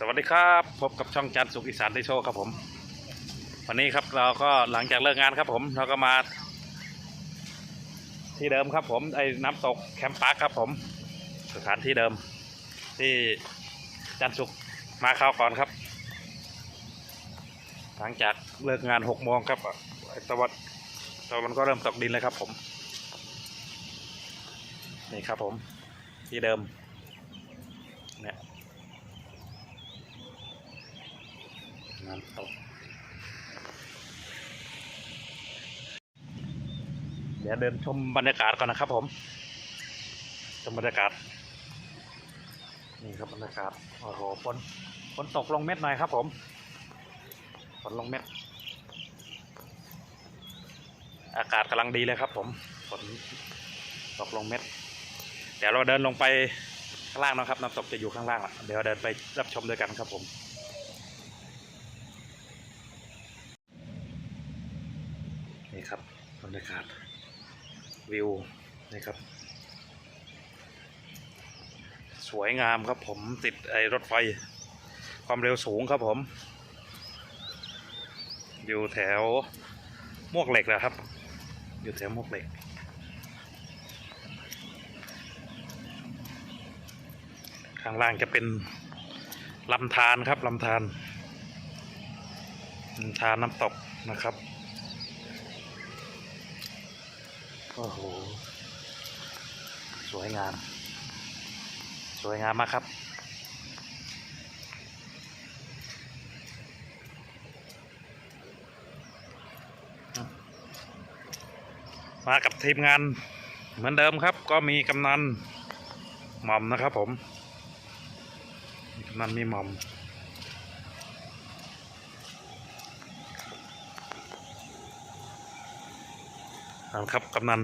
สวัสดีครับ พบกับช่องจันทร์สุขอีสานได้โชว์ครับผม วันนี้ครับเราก็หลังจากเลิกงานครับผม เราก็มา ที่เดิมครับผมไอ้น้ำตกแคมป์ปาร์คครับผม สถานที่เดิม ที่จันทร์สุขมาคราวก่อนครับ หลังจากเลิกงานหกโมงครับไอ้ตะวันตะวันก็เริ่มตกดินเลยครับผมนี่ครับผม ที่เดิมเนี่ย น้ำตก เดี๋ยวเดินชมบรรยากาศก่อนนะครับผม ชมบรรยากาศ นี่ครับบรรยากาศ โอ้โหฝนฝนตกลงเม็ดหน่อยครับผมฝนลงเม็ด อากาศกำลังดีเลยครับผมฝนตกลงเม็ด เดี๋ยวเราเดินลงไปข้างล่างนะครับน้ำตกจะอยู่ข้างล่างอะเดี๋ยวเดินไปรับชมด้วยกันครับผม ครับบรรยากาศวิวนี่ครับ สวยงามครับผมติดไอ้รถไฟ ความเร็วสูงครับผม อยู่แถวมวกเหล็กนะครับ อยู่แถวมวกเหล็กข้างล่างจะเป็นลำธารครับลำธารลำธารน้ำตกนะครับ โอ้โห สวยงาม สวยงามมากครับ มากับทีมงานเหมือนเดิมครับ ก็มีกำนันหม่อมนะครับผมกำนันมีหม่อมาครับกำนัน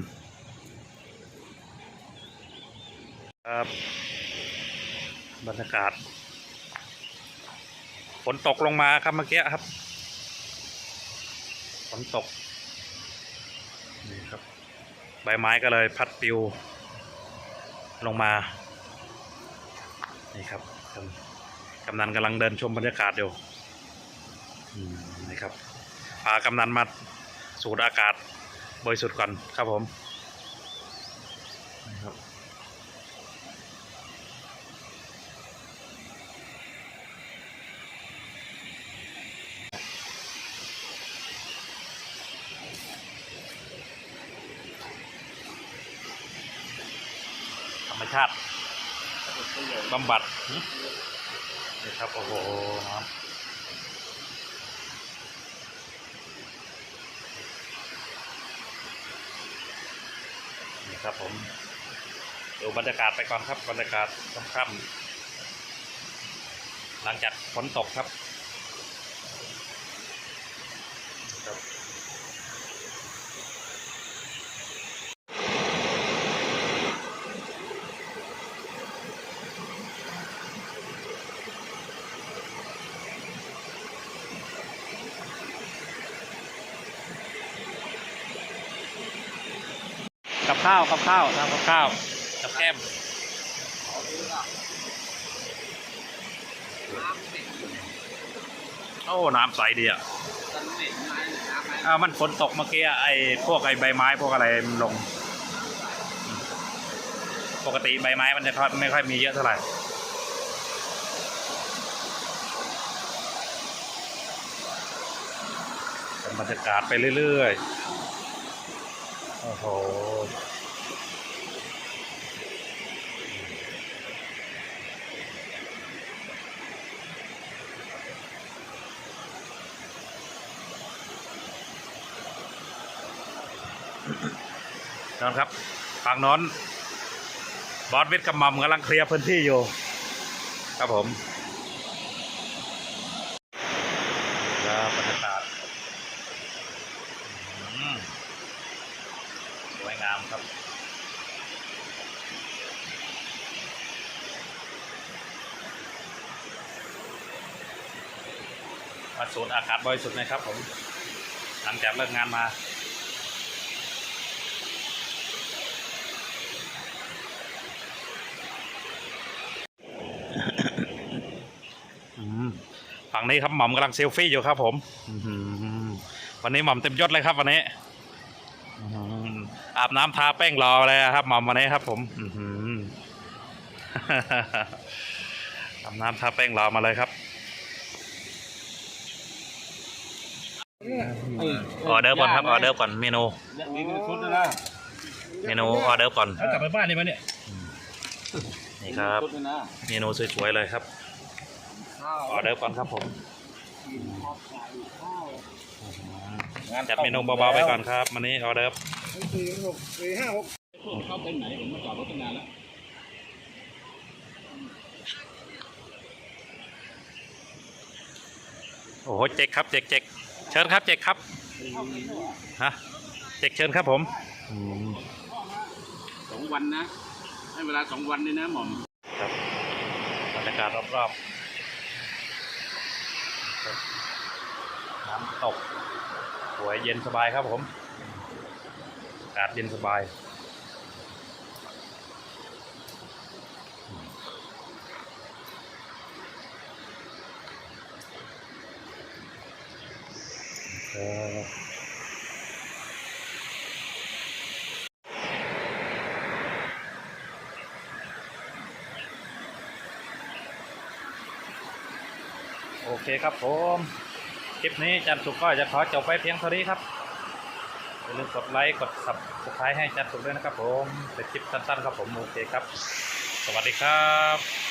ครับบรรยากาศฝนตกลงมาครับเมื่อกี้ครับฝนตกนี่ครับ ใบไม้ก็เลยพัดปลิว ลงมา นี่ครับกำกำนันกำลังเดินชมบรรยากาศอยู่นี่ครับพากำนันมาสูดอากาศ บริสุทธิ์ก่อนครับผมนะครับธรรมชาติบำบัดหึนี่ครับ โอ้โหน้ำ นี่ครับผมดูบรรยากาศไปก่อนครับบรรยากาศค่ำๆหลังจากฝนตกครับ กับข้าวกับข้าวทำกับข้าวกับแก้มโอ้น้ำใสดีอะอ่ามันฝนตกเมื่อกี้ไอ้พวกไอ้ใบไม้พวกอะไรมันลง ปกติใบไม้มันจะไม่ค่อยมีเยอะเท่าไหร่บรรยากาศไปเรื่อยๆ อ้โหนอนครับฝั่งน้นบอสวิทย์กับมัมกำลังเคลียร์พื้นที่อยู่ ครับผม ครับบรรยากาศอืม สวยงามครับมาสูดอากาศบริสุทธิ์นะครับผมหลังจากเลิกงานมาฝั่งนี้ครับหม่อมกำลังเซลฟี่อยู่ครับผมวันนี้หม่อมเต็มยศเลยครับวันนี้ อื้อหืออาบน้ำทาแป้งรอเลยครับหม่อมวันนี้ครับ ผมอื้อหืออาบน้ำทาแป้งรอมาเลยครับออเดอร์ก่อนครับออเดอร์ก่อนเมนูนี่คือชุดนะเมนูออเดอร์ก่อนกลับไปบ้านนี่มั้ยเนี่ยนี่ครับชุดนะเมนูสวยๆเลยครับออเดอร์ก่อนครับผมจัดเมนูเบาๆไปก่อนครับวันนี้ออเดอร์ สี่หกสี่ห้าหกเข้าเต็นท์ไหนผมมาจอดรถตั้งนานแล้วโอ้โหเจ๊กครับเจ๊กเจ๊กเชิญครับเจ๊กครับฮะเจ๊กเชิญครับผมอืมสองวันนะให้เวลาสองวันนี่นะหม่อมครับบรรยากาศรอบๆน้ำตกสวยเย็นสบายครับผม อากาศเย็นสบายโอเคครับผม คลิปนี้จันสุกก็จะขอจบไว้เพียงเท่านี้ครับ อย่าลืมกดไลค์กดสับสไครต์ให้จันสุกด้วยนะครับผมเป็นคลิปสั้นๆครับผมโอเคครับ สวัสดีครับ